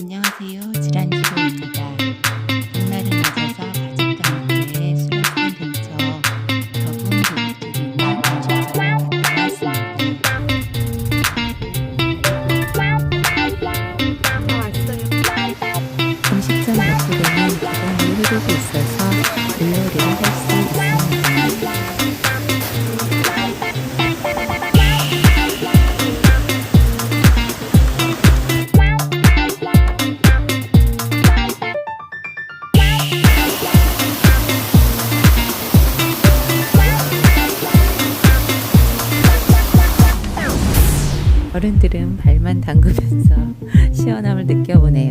안녕하세요. 지란이 어른들은 발만 담그면서 시원함을 느껴보네요.